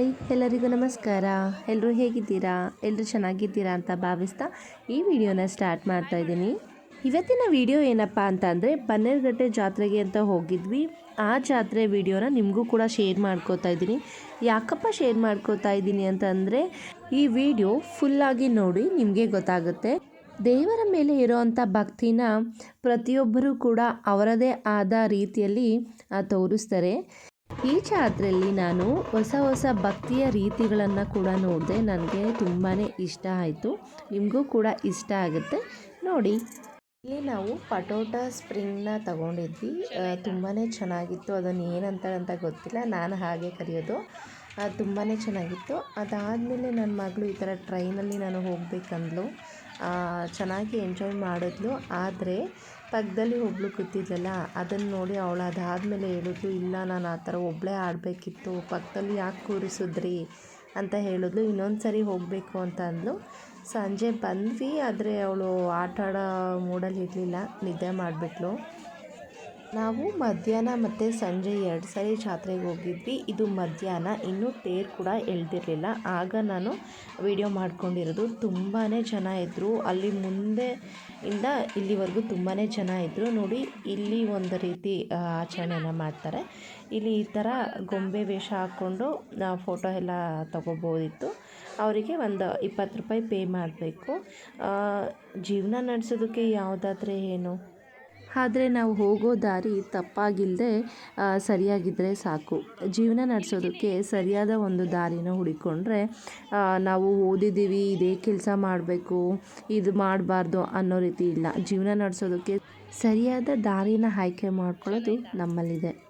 Hi, ಎಲ್ಲರಿಗೂ ನಮಸ್ಕಾರ. ಎಲ್ಲರೂ ಹೇಗಿದ್ದೀರಾ? ಎಲ್ಲರೂ ಚೆನ್ನಾಗಿದ್ದೀರಾ ಅಂತ ಭಾವಿಸ್ತಾ ಈ ವಿಡಿಯೋನ ಸ್ಟಾರ್ಟ್ ಮಾಡ್ತಾ ಇದ್ದೀನಿ. ಇವತ್ತಿನ ವಿಡಿಯೋ ಏನಪ್ಪ ಅಂತಂದರೆ ಬನ್ನೇರುಘಟ್ಟೆ ಜಾತ್ರೆಗೆ ಅಂತ ಹೋಗಿದ್ವಿ. ಆ ಜಾತ್ರೆ ವಿಡಿಯೋನ ನಿಮಗೂ ಕೂಡ ಶೇರ್ ಮಾಡ್ಕೋತಾ ಇದ್ದೀನಿ. ಯಾಕಪ್ಪ ಶೇರ್ ಮಾಡ್ಕೋತಾ ಇದ್ದೀನಿ ಅಂತಂದರೆ ಈ ವಿಡಿಯೋ ಫುಲ್ಲಾಗಿ ನೋಡಿ ನಿಮಗೆ ಗೊತ್ತಾಗುತ್ತೆ. ದೇವರ ಮೇಲೆ ಇರೋವಂಥ ಭಕ್ತಿನ ಪ್ರತಿಯೊಬ್ಬರೂ ಕೂಡ ಅವರದೇ ಆದ ರೀತಿಯಲ್ಲಿ ತೋರಿಸ್ತಾರೆ. ಈ ಜಾತ್ರೆಯಲ್ಲಿ ನಾನು ಹೊಸ ಹೊಸ ಭಕ್ತಿಯ ರೀತಿಗಳನ್ನು ಕೂಡ ನೋಡಿದೆ. ನನಗೆ ತುಂಬಾ ಇಷ್ಟ ಆಯಿತು. ನಿಮಗೂ ಕೂಡ ಇಷ್ಟ ಆಗುತ್ತೆ. ನೋಡಿ. ಇಲ್ಲಿ ನಾವು ಪಟೋಟ ಸ್ಪ್ರಿಂಗ್ನ ತಗೊಂಡಿದ್ವಿ. ತುಂಬಾ ಚೆನ್ನಾಗಿತ್ತು. ಅದನ್ನು ಏನಂತಾರಂತ ಗೊತ್ತಿಲ್ಲ. ನಾನು ಹಾಗೆ ಕರೆಯೋದು. ತುಂಬಾ ಚೆನ್ನಾಗಿತ್ತು. ಅದಾದಮೇಲೆ ನನ್ನ ಮಗಳು ಈ ಥರ ಟ್ರೈನಲ್ಲಿ ನಾನು ಹೋಗಬೇಕಂದ್ಲು. ಚೆನ್ನಾಗಿ ಎಂಜಾಯ್ ಮಾಡಿದ್ಲು. ಆದರೆ ಪಕ್ಕದಲ್ಲಿ ಒಬ್ಬಳು ಕೂತಿದ್ಲಲ್ಲ, ಅದನ್ನು ನೋಡಿ ಅವಳು ಅದಾದಮೇಲೆ ಹೇಳಿದ್ಲು, ಇಲ್ಲ, ನಾನು ಆ ಥರ ಒಬ್ಬಳೇ ಆಡಬೇಕಿತ್ತು. ಪಕ್ಕದಲ್ಲಿ ಯಾಕೆ ಕೂರಿಸಿದ್ರಿ? ಅಂತ ಹೇಳಿದ್ಲು. ಇನ್ನೊಂದು ಸರಿ ಹೋಗಬೇಕು ಅಂತ ಅಂದ್ಲು. ಸಂಜೆ ಬಂದ್ವಿ, ಆದರೆ ಅವಳು ಆಟ ಆಡೋ ಮೂಡಲ್ಲಿ ಇರಲಿಲ್ಲ. ನಿದ್ದೆ ಮಾಡಿಬಿಟ್ಲು. ನಾವು ಮಧ್ಯಾಹ್ನ ಮತ್ತು ಸಂಜೆ ಎರಡು ಸಾರಿ ಜಾತ್ರೆಗೆ ಹೋಗಿದ್ವಿ. ಇದು ಮಧ್ಯಾಹ್ನ. ಇನ್ನೂ ತೇರು ಕೂಡ ಎಳ್ದಿರಲಿಲ್ಲ. ಆಗ ನಾನು ವಿಡಿಯೋ ಮಾಡ್ಕೊಂಡಿರೋದು ತುಂಬಾ ಜನ ಇದ್ದರು ಅಲ್ಲಿ ಮುಂದೆ ಇಂದ ಇಲ್ಲಿವರೆಗೂ ತುಂಬಾ ಜನ ಇದ್ದರು ನೋಡಿ, ಇಲ್ಲಿ ಒಂದು ರೀತಿ ಆಚರಣೆನ ಮಾಡ್ತಾರೆ. ಇಲ್ಲಿ ಈ ಥರ ಗೊಂಬೆ ವೇಷ ಹಾಕ್ಕೊಂಡು ಫೋಟೋ ಎಲ್ಲ ತಗೋಬೋದಿತ್ತು. ಅವರಿಗೆ ಒಂದು ಇಪ್ಪತ್ತು ರೂಪಾಯಿ ಪೇ ಮಾಡಬೇಕು. ಜೀವನ ನಡೆಸೋದಕ್ಕೆ ಯಾವುದಾದ್ರೆ ಏನು? ಆದರೆ ನಾವು ಹೋಗೋ ದಾರಿ ತಪ್ಪಾಗಿಲ್ಲದೆ ಸರಿಯಾಗಿದ್ದರೆ ಸಾಕು. ಜೀವನ ನಡೆಸೋದಕ್ಕೆ ಸರಿಯಾದ ಒಂದು ದಾರಿನ ಹುಡುಕೊಂಡ್ರೆ ನಾವು ಓದಿದ್ದೀವಿ, ಇದೇ ಕೆಲಸ ಮಾಡಬೇಕು, ಇದು ಮಾಡಬಾರ್ದು ಅನ್ನೋ ರೀತಿ ಇಲ್ಲ. ಜೀವನ ನಡೆಸೋದಕ್ಕೆ ಸರಿಯಾದ ದಾರಿನ ಆಯ್ಕೆ ಮಾಡ್ಕೊಳ್ಳೋದು ನಮ್ಮಲ್ಲಿದೆ.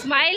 स्माइल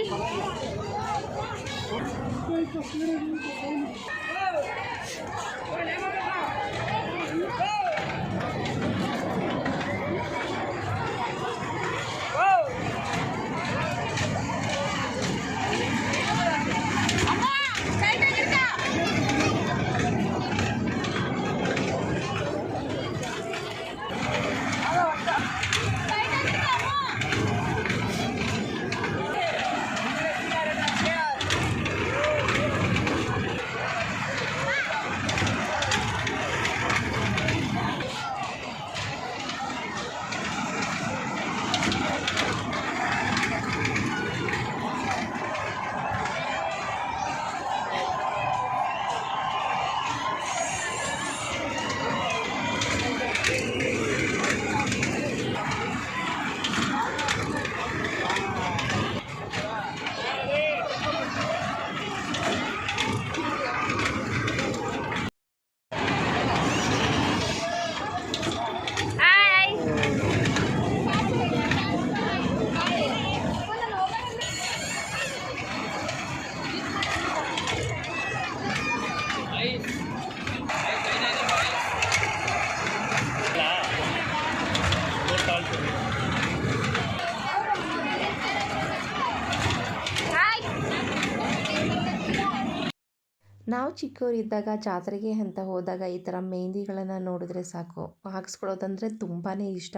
ನಾವು ಚಿಕ್ಕವರಿದ್ದಾಗ ಜಾತ್ರೆಗೆ ಅಂತ ಹೋದಾಗ ಈ ಥರ ಮೆಹೆಂದಿಗಳನ್ನು ನೋಡಿದ್ರೆ ಸಾಕು. ಹಾಕ್ಸ್ಕೊಳ್ಳೋದಂದರೆ ತುಂಬಾ ಇಷ್ಟ.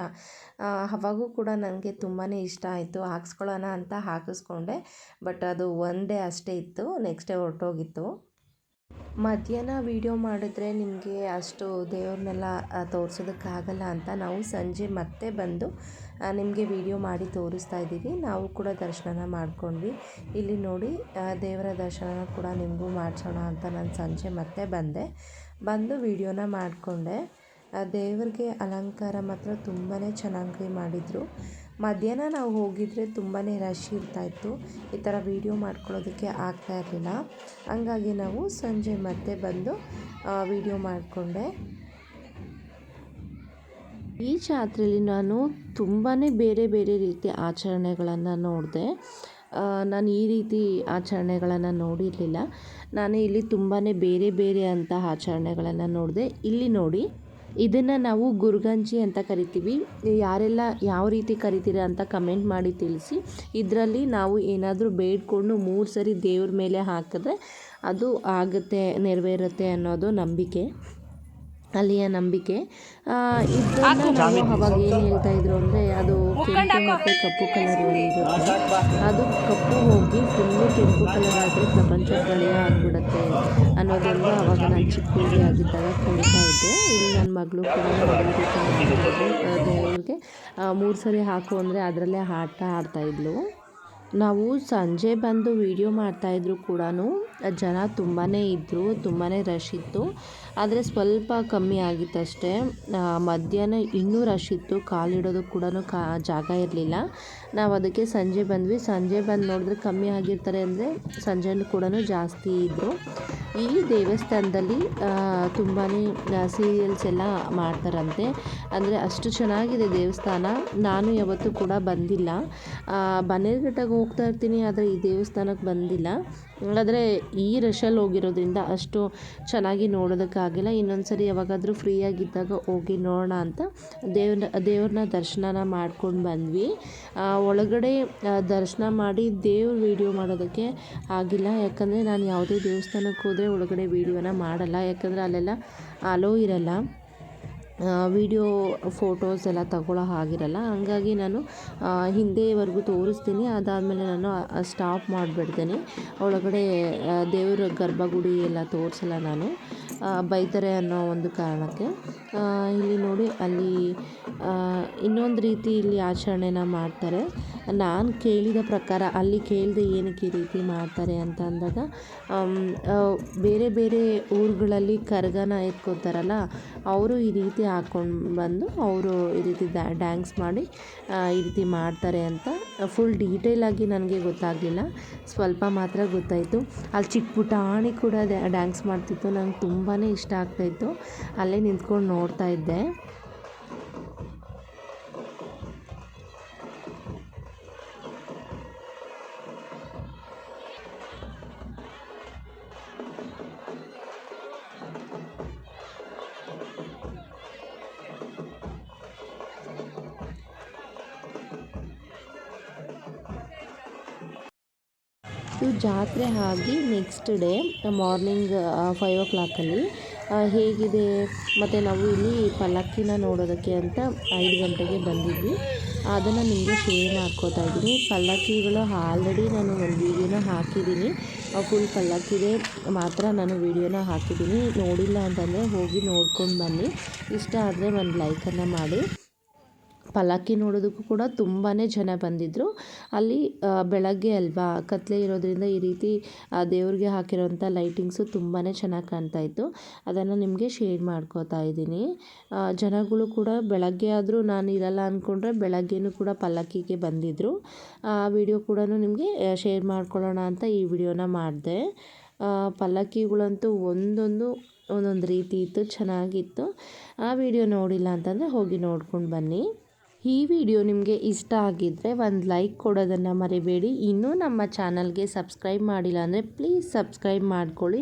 ಅವಾಗೂ ಕೂಡ ನನಗೆ ತುಂಬಾ ಇಷ್ಟ ಆಯಿತು. ಹಾಕ್ಸ್ಕೊಳ್ಳೋಣ ಅಂತ ಹಾಕಿಸ್ಕೊಂಡೆ. ಬಟ್ ಅದು ಒನ್ ಡೇ ಅಷ್ಟೇ ಇತ್ತು. ನೆಕ್ಸ್ಟ್ ಡೇ ಹೊರಟೋಗಿತ್ತು. ಮಧ್ಯಾಹ್ನ ವೀಡಿಯೋ ಮಾಡಿದ್ರೆ ನಿಮಗೆ ಅಷ್ಟು ದೇವ್ರನ್ನೆಲ್ಲ ತೋರಿಸೋದಕ್ಕಾಗಲ್ಲ ಅಂತ ನಾವು ಸಂಜೆ ಮತ್ತೆ ಬಂದು ನಿಮಗೆ ವಿಡಿಯೋ ಮಾಡಿ ತೋರಿಸ್ತಾ ಇದ್ದೀವಿ. ನಾವು ಕೂಡ ದರ್ಶನ ಮಾಡ್ಕೊಂಡ್ವಿ. ಇಲ್ಲಿ ನೋಡಿ ದೇವರ ದರ್ಶನ ಕೂಡ ನಿಮಗೂ ಮಾಡಿಸೋಣ ಅಂತ ನಾನು ಸಂಜೆ ಮತ್ತೆ ಬಂದೆ. ಬಂದು ವೀಡಿಯೋನ ಮಾಡಿಕೊಂಡೆ. ದೇವ್ರಿಗೆ ಅಲಂಕಾರ ಮಾತ್ರ ತುಂಬಾ ಚೆನ್ನಾಗಿ ಮಾಡಿದರು. ಮಧ್ಯಾಹ್ನ ನಾವು ಹೋಗಿದ್ರೆ ತುಂಬಾ ರಶ್ ಇರ್ತಾಯಿತ್ತು ಈ ಥರ ವೀಡಿಯೋ ಮಾಡ್ಕೊಳ್ಳೋದಕ್ಕೆ ಆಗ್ತಾ ಇರಲಿಲ್ಲ. ಹಂಗಾಗಿ ನಾವು ಸಂಜೆ ಮತ್ತೆ ಬಂದು ವೀಡಿಯೋ ಮಾಡಿಕೊಂಡೆ. ಈ ಜಾತ್ರೆಯಲ್ಲಿ ನಾನು ತುಂಬಾ ಬೇರೆ ಬೇರೆ ರೀತಿಯ ಆಚರಣೆಗಳನ್ನು ನೋಡಿದೆ. ನಾನು ಈ ರೀತಿ ಆಚರಣೆಗಳನ್ನು ನೋಡಿರಲಿಲ್ಲ. ನಾನು ಇಲ್ಲಿ ತುಂಬಾ ಬೇರೆ ಬೇರೆ ಅಂತಹ ಆಚರಣೆಗಳನ್ನು ನೋಡಿದೆ. ಇಲ್ಲಿ ನೋಡಿ ಇದನ್ನು ನಾವು ಗುರುಗಂಜಿ ಅಂತ ಕರಿತೀವಿ. ಯಾರೆಲ್ಲ ಯಾವ ರೀತಿ ಕರಿತೀರ ಅಂತ ಕಮೆಂಟ್ ಮಾಡಿ ತಿಳಿಸಿ. ಇದರಲ್ಲಿ ನಾವು ಏನಾದರೂ ಬೇಡ್ಕೊಂಡು ಮೂರು ಸರಿ ದೇವ್ರ ಮೇಲೆ ಹಾಕಿದ್ರೆ ಅದು ಆಗುತ್ತೆ ನೆರವೇರುತ್ತೆ ಅನ್ನೋದು ನಂಬಿಕೆ. ಅಲ್ಲಿಯ ನಂಬಿಕೆ. ನಾವು ಅವಾಗ ಏನು ಹೇಳ್ತಾ ಇದ್ರು ಅಂದರೆ ಅದು ಕೆಂಪು ಮತ್ತು ಕಪ್ಪು ಕಲರ್ ಇರುತ್ತೆ. ಅದು ಕಪ್ಪು ಹೋಗಿ ಫುಲ್ಲು ಕೆಂಪು ಕಲರ್ ಆದರೆ ಪ್ರಪಂಚ ಕಳೆಯ ಆಗಿಬಿಡುತ್ತೆ ಅನ್ನೋದೆಲ್ಲ ಅವಾಗ ನಾನು ಚಿಕ್ಕ ಹುಡುಗಿ ಆಗಿದ್ದಾಗ ಕೇಳ್ತಾ ಇದ್ದೆ ಇಲ್ಲಿ ನನ್ನ ಮಗಳು ಕೂಡ ಮೂರು ಸರಿ ಹಾಕು ಅಂದರೆ ಅದರಲ್ಲೇ ಆಟ ಆಡ್ತಾಯಿದ್ಲು ನಾವು ಸಂಜೆ ಬಂದು ವೀಡಿಯೋ ಮಾಡ್ತಾಯಿದ್ರು ಕೂಡ ಜನ ತುಂಬಾ ಇದ್ದರು ತುಂಬಾ ರಶ್ ಇತ್ತು. ಆದರೆ ಸ್ವಲ್ಪ ಕಮ್ಮಿ ಆಗಿತ್ತಷ್ಟೇ ಮಧ್ಯಾಹ್ನ ಇನ್ನೂ ರಶ್ ಇತ್ತು. ಕಾಲಿಡೋದಕ್ಕೆ ಕೂಡ ಕಾ, ಜಾಗ ಇರಲಿಲ್ಲ. ನಾವು ಅದಕ್ಕೆ ಸಂಜೆ ಬಂದ್ವಿ. ಸಂಜೆ ಬಂದು ನೋಡಿದ್ರೆ ಕಮ್ಮಿ ಆಗಿರ್ತಾರೆ ಅಂದರೆ ಸಂಜೆ ಕೂಡ ಜಾಸ್ತಿ ಇದ್ದರು ಈ ದೇವಸ್ಥಾನದಲ್ಲಿ ತುಂಬಾ ಸೀರಿಯಲ್ಸ್ ಎಲ್ಲ ಮಾಡ್ತಾರಂತೆ. ಅಂದರೆ ಅಷ್ಟು ಚೆನ್ನಾಗಿದೆ ದೇವಸ್ಥಾನ. ನಾನು ಯಾವತ್ತೂ ಕೂಡ ಬಂದಿಲ್ಲ. ಬನ್ನೇರುಘಟ್ಟಗೆ ಹೋಗ್ತಾ ಇರ್ತೀನಿ, ಆದರೆ ಈ ದೇವಸ್ಥಾನಕ್ಕೆ ಬಂದಿಲ್ಲ. ಆದರೆ ಈ ರಶಲ್ಲಿ ಹೋಗಿರೋದ್ರಿಂದ ಅಷ್ಟು ಚೆನ್ನಾಗಿ ನೋಡೋದಕ್ಕಾಗಿಲ್ಲ ಇನ್ನೊಂದು ಸರಿ ಯಾವಾಗಾದರೂ ಫ್ರೀಯಾಗಿದ್ದಾಗ ಹೋಗಿ ನೋಡೋಣ ಅಂತ ದೇವ್ರ, ದೇವ್ರನ್ನ ದರ್ಶನನ ಮಾಡ್ಕೊಂಡು ಬಂದ್ವಿ. ಒಳಗಡೆ ದರ್ಶನ ಮಾಡಿ ದೇವ್ರ ವೀಡಿಯೋ ಮಾಡೋದಕ್ಕೆ ಆಗಿಲ್ಲ. ಯಾಕಂದರೆ ನಾನು ಯಾವುದೇ ದೇವಸ್ಥಾನಕ್ಕೆ ಹೋದರೆ ಒಳಗಡೆ ವೀಡಿಯೋನ ಮಾಡಲ್ಲ. ಯಾಕಂದರೆ ಅಲ್ಲೆಲ್ಲ ಅಲೋ ಇರಲ್ಲ. ವಿಡಿಯೋ, ಫೋಟೋಸ್ ಎಲ್ಲ ತಗೊಳ್ಳೋ ಹಾಗಿರಲ್ಲ. ಹಂಗಾಗಿ ನಾನು ಹಿಂದೆವರೆಗೂ ತೋರಿಸ್ತೀನಿ. ಅದಾದಮೇಲೆ ನಾನು ಸ್ಟಾಪ್ ಮಾಡಿಬಿಡ್ತೀನಿ. ಒಳಗಡೆ ದೇವರ ಗರ್ಭಗುಡಿ ಎಲ್ಲ ತೋರಿಸಲ್ಲ ನಾನು. ಬೈತಾರೆ ಅನ್ನೋ ಒಂದು ಕಾರಣಕ್ಕೆ. ಇಲ್ಲಿ ನೋಡಿ, ಅಲ್ಲಿ ಇನ್ನೊಂದು ರೀತಿ ಇಲ್ಲಿ ಆಚರಣೆನ ಮಾಡ್ತಾರೆ. ನಾನು ಕೇಳಿದ ಪ್ರಕಾರ, ಅಲ್ಲಿ ಕೇಳಿದೆ ಏನಕ್ಕೆ ಈ ರೀತಿ ಮಾಡ್ತಾರೆ ಅಂತ ಅಂದಾಗ ಬೇರೆ ಬೇರೆ ಊರುಗಳಲ್ಲಿ ಕರಗನ ಎತ್ಕೋತಾರಲ್ಲ, ಅವರು ಈ ರೀತಿ ಹಾಕ್ಕೊಂಡು ಬಂದು ಅವರು ಈ ರೀತಿ ಡ್ಯಾನ್ಸ್ ಮಾಡಿ ಈ ರೀತಿ ಮಾಡ್ತಾರೆ ಅಂತ. ಫುಲ್ ಡೀಟೇಲಾಗಿ ನನಗೆ ಗೊತ್ತಾಗಲಿಲ್ಲ. ಸ್ವಲ್ಪ ಮಾತ್ರ ಗೊತ್ತಾಯಿತು. ಅಲ್ಲಿ ಚಿಕ್ಕ ಪುಟಾಣಿ ಕೂಡ ಡ್ಯಾನ್ಸ್ ಮಾಡ್ತಿತ್ತು. ನಂಗೆ ತುಂಬಾ ಇಷ್ಟ ಆಗ್ತಾಯಿತ್ತು ಅಲ್ಲೇ ನಿಂತ್ಕೊಂಡು ನೋಡ್ತಾ ಇದ್ದೆ. ಇದು ಜಾತ್ರೆ ಆಗಿ ನೆಕ್ಸ್ಟ್ ಡೇ ಮಾರ್ನಿಂಗ್ ಫೈವ್ ಓ ಕ್ಲಾಕಲ್ಲಿ ಹೇಗಿದೆ? ಮತ್ತು ನಾವು ಇಲ್ಲಿ ಪಲ್ಲಕ್ಕಿನ ನೋಡೋದಕ್ಕೆ ಅಂತ ಐದು ಗಂಟೆಗೆ ಬಂದಿದ್ವಿ. ಅದನ್ನು ನಿಮಗೆ ಶೇರ್ ಮಾಡ್ಕೋತಾ ಇದ್ದೀನಿ. ಪಲ್ಲಕ್ಕಿಗಳು ಆಲ್ರೆಡಿ ನಾನು ಒಂದು ವೀಡಿಯೋನ ಹಾಕಿದ್ದೀನಿ. ಫುಲ್ ಪಲ್ಲಕ್ಕಿದೆ. ಮಾತ್ರ ನಾನು ವೀಡಿಯೋನ ಹಾಕಿದ್ದೀನಿ. ನೋಡಿಲ್ಲ ಅಂತಂದರೆ ಹೋಗಿ ನೋಡ್ಕೊಂಡು ಬನ್ನಿ. ಇಷ್ಟ ಆದರೆ ಒಂದು ಲೈಕನ್ನು ಮಾಡಿ. ಪಲ್ಲಕ್ಕಿ ನೋಡೋದಕ್ಕೂ ಕೂಡ ತುಂಬಾ ಜನ ಬಂದಿದ್ದರು ಅಲ್ಲಿ ಬೆಳಗ್ಗೆ ಅಲ್ವಾ ಕತ್ತಲೆ ಇರೋದ್ರಿಂದ ಈ ರೀತಿ ದೇವ್ರಿಗೆ ಹಾಕಿರೋಂಥ ಲೈಟಿಂಗ್ಸು ತುಂಬಾ ಚೆನ್ನಾಗಿ ಕಾಣ್ತಾ ಇತ್ತು. ಅದನ್ನು ನಿಮಗೆ ಶೇರ್ ಮಾಡ್ಕೋತಾ ಇದ್ದೀನಿ. ಜನಗಳು ಕೂಡ ಬೆಳಗ್ಗೆ ಆದರೂ ನಾನು ಇರಲ್ಲ ಅಂದ್ಕೊಂಡ್ರೆ ಬೆಳಗ್ಗೆನೂ ಕೂಡ ಪಲ್ಲಕ್ಕಿಗೆ ಬಂದಿದ್ದರು ಆ, ವಿಡಿಯೋ ಕೂಡ ನಿಮಗೆ ಶೇರ್ ಮಾಡ್ಕೊಳ್ಳೋಣ ಅಂತ ಈ ವಿಡಿಯೋನ ಮಾಡಿದೆ. ಪಲ್ಲಕ್ಕಿಗಳಂತೂ ಒಂದೊಂದು ಒಂದೊಂದು ರೀತಿ ಇತ್ತು, ಚೆನ್ನಾಗಿತ್ತು. ಆ, ವಿಡಿಯೋ ನೋಡಿಲ್ಲ ಅಂತಂದರೆ ಹೋಗಿ ನೋಡ್ಕೊಂಡು ಬನ್ನಿ. ಈ ವಿಡಿಯೋ ನಿಮಗೆ ಇಷ್ಟ ಆಗಿದ್ದರೆ ಒಂದು ಲೈಕ್ ಕೊಡೋದನ್ನು ಮರಿಬೇಡಿ. ಇನ್ನೂ ನಮ್ಮ ಚಾನಲ್ಗೆ ಸಬ್ಸ್ಕ್ರೈಬ್ ಮಾಡಿಲ್ಲ ಅಂದರೆ ಪ್ಲೀಸ್ ಸಬ್ಸ್ಕ್ರೈಬ್ ಮಾಡ್ಕೊಳ್ಳಿ.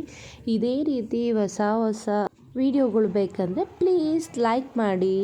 ಇದೇ ರೀತಿ ಹೊಸ ಹೊಸ ವಿಡಿಯೋಗಳು ಬೇಕಂದರೆ ಪ್ಲೀಸ್ ಲೈಕ್ ಮಾಡಿ.